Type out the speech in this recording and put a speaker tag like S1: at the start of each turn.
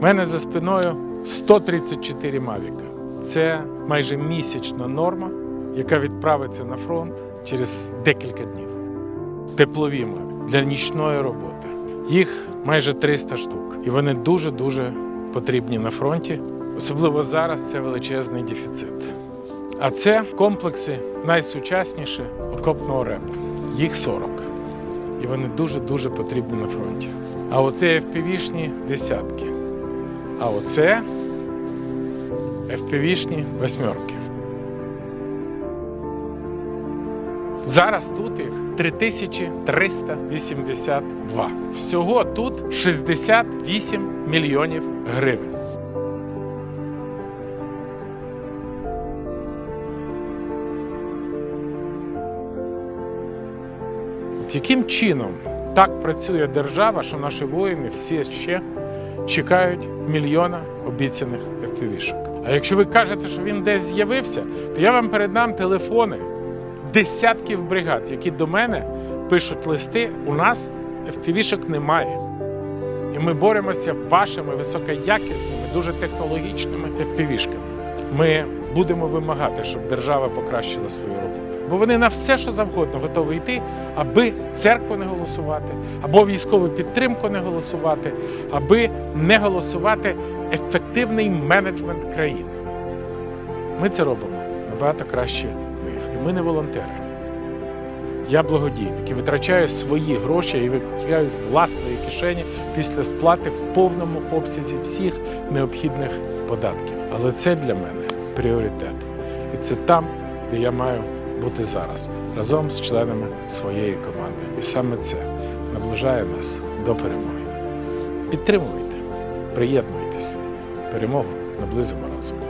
S1: мене за спиною 134 Мавіка. Це майже місячна норма, яка відправиться на фронт через декілька днів. Теплові маві для нічної роботи. Їх майже 300 штук, і вони дуже-дуже потрібні на фронті. Особливо зараз це величезний дефіцит. А це комплекси найсучасніші окопного репу. Їх 40. І вони дуже-дуже потрібні на фронті. А оце FPV-шні десятки. А оце FPV-шні восьмерки. Зараз тут їх 3382. Всього тут 68 мільйонів гривень. Яким чином так працює держава, що наші воїни всі ще чекають мільйона обіцяних FPV-шок? А якщо ви кажете, що він десь з'явився, то я вам передам телефони десятків бригад, які до мене пишуть листи. У нас FPV-шок немає. І ми боремося вашими високоякісними, дуже технологічними FPV-шками. Ми будемо вимагати, щоб держава покращила свою роботу. Бо вони на все, що завгодно, готові йти, аби церкву не голосувати, або військову підтримку не голосувати, аби не голосувати ефективний менеджмент країни. Ми це робимо набагато краще них. І ми не волонтери. Я благодійник і витрачаю свої гроші і витрачаю з власної кишені після сплати в повному обсязі всіх необхідних податків. Але це для мене пріоритет. І це там, де я маю бути зараз, разом з членами своєї команди. І саме це наближає нас до перемоги. Підтримуйте, приєднуйтесь. Перемогу наблизимо разом.